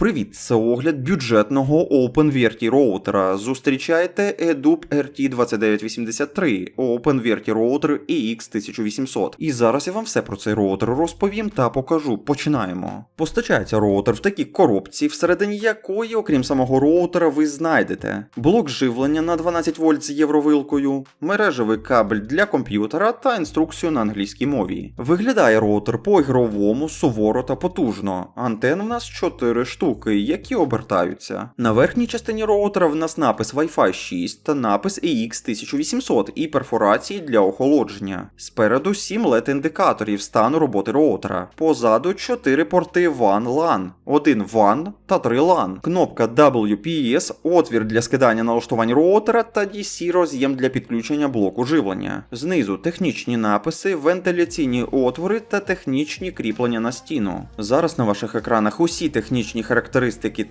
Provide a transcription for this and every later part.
Привіт, це огляд бюджетного OpenVRT роутера. Зустрічайте EDUP RT2983, OpenVRT роутер EX1800. І зараз я вам все про цей роутер розповім та покажу. Починаємо. Постачається роутер в такій коробці, всередині якої, окрім самого роутера, ви знайдете блок живлення на 12 вольт з євровилкою, мережевий кабель для комп'ютера та інструкцію на англійській мові. Виглядає роутер по-ігровому, суворо та потужно. Антен в нас 4 штуки, які обертаються. На верхній частині роутера в нас напис Wi-Fi 6 та напис EX1800 і перфорації для охолодження. Спереду 7 LED індикаторів стану роботи роутера. Позаду 4 порти WAN LAN, 1 WAN та 3 LAN. Кнопка WPS, отвір для скидання налаштувань роутера та DC роз'єм для підключення блоку живлення. Знизу технічні написи, вентиляційні отвори та технічні кріплення на стіну. Зараз на ваших екранах усі технічні характеристики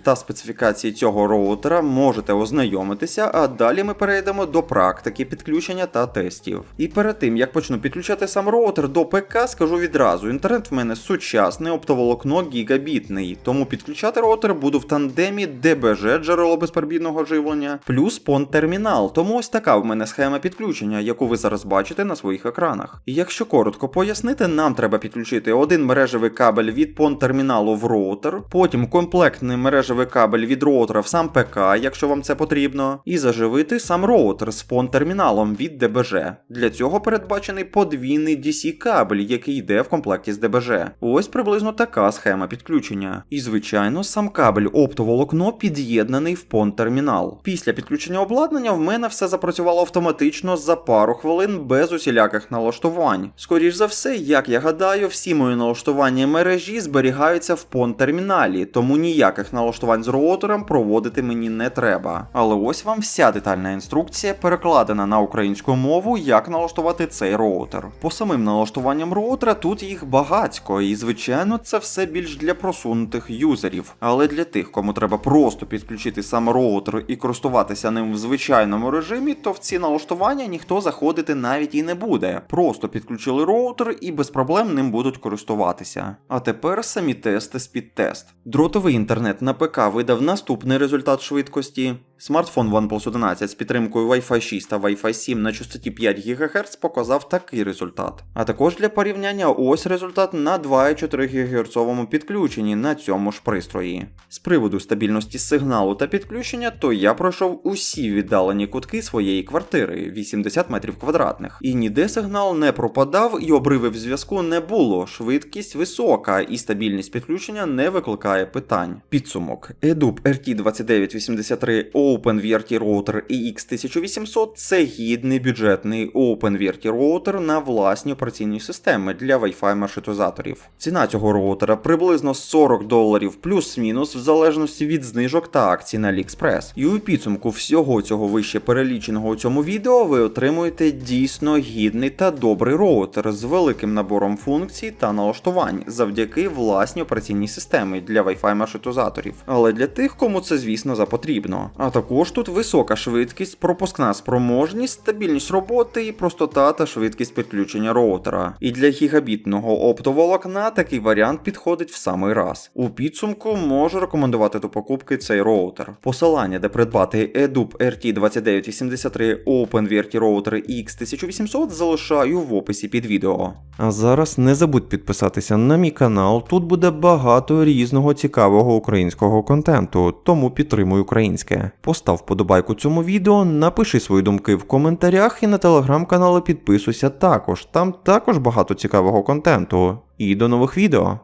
та специфікації цього роутера можете ознайомитися, а далі ми перейдемо до практики підключення та тестів. І перед тим як почну підключати сам роутер до ПК, скажу відразу: інтернет в мене сучасний, оптоволокно гігабітний, тому підключати роутер буду в тандемі DBG джерело безперебійного живлення, плюс PON термінал. Тому ось така в мене схема підключення, яку ви зараз бачите на своїх екранах. І якщо коротко пояснити, нам треба підключити один мережевий кабель від PON терміналу в роутер, потім комплектний мережевий кабель від роутера в сам ПК, якщо вам це потрібно, і заживити сам роутер з PON терміналом від DBG. Для цього передбачений подвійний DC кабель, який йде в комплекті з DBG. Ось приблизно така схема підключення. І звичайно, сам кабель оптоволокно під'єднаний в PON термінал. Після підключення обладнання в мене все запрацювало автоматично за пару хвилин без усіляких налаштувань. Скоріш за все, як я гадаю, всі мої налаштування мережі зберігаються в PON терміналі, тому ніяких налаштувань з роутером проводити мені не треба. Але ось вам вся детальна інструкція перекладена на українську мову, як налаштувати цей роутер. По самим налаштуванням роутера тут їх багатько, і звичайно, це все більш для просунутих юзерів. Але для тих, кому треба просто підключити сам роутер і користуватися ним в звичайному режимі, то в ці налаштування ніхто заходити навіть і не буде. Просто підключили роутер і без проблем ним будуть користуватися. А тепер самі тести з підтест. Дротовий інтернет на ПК видав наступний результат швидкості. Смартфон OnePlus 11 з підтримкою Wi-Fi 6 та Wi-Fi 7 на частоті 5 ГГц показав такий результат. А також для порівняння ось результат на 2,4 ГГц підключенні на цьому ж пристрої. З приводу стабільності сигналу та підключення, то я пройшов усі віддалені кутки своєї квартири 80 метрів квадратних. І ніде сигнал не пропадав і обривів зв'язку не було. Швидкість висока і стабільність підключення не викликає питань. Підсумок EDUP RT2983 OpenVRT роутер EX1800 це гідний бюджетний OpenVRT роутер на власні операційні системи для Wi-Fi маршрутизаторів. Ціна цього роутера приблизно 40 доларів плюс-мінус в залежності від знижок та акцій на AliExpress. І у підсумку всього цього вище переліченого у цьому відео ви отримуєте дійсно гідний та добрий роутер з великим набором функцій та налаштувань завдяки власній операційній системі для Wi-Fi маршрутизаторів. Але для тих, кому це звісно запотрібно. А також тут висока швидкість, пропускна спроможність, стабільність роботи і простота та швидкість підключення роутера. І для гігабітного оптоволокна такий варіант підходить в самий раз. У підсумку можу рекомендувати до покупки цей роутер. Посилання, де придбати EDUP RT2983 OpenVRT роутер X1800 залишаю в описі під відео. А зараз не забудь підписатися на мій канал, тут буде багато різного цікавого українського контенту, тому підтримуй українське. Постав вподобайку цьому відео, напиши свої думки в коментарях і на телеграм-канали підписуйся також. Там також багато цікавого контенту. І до нових відео!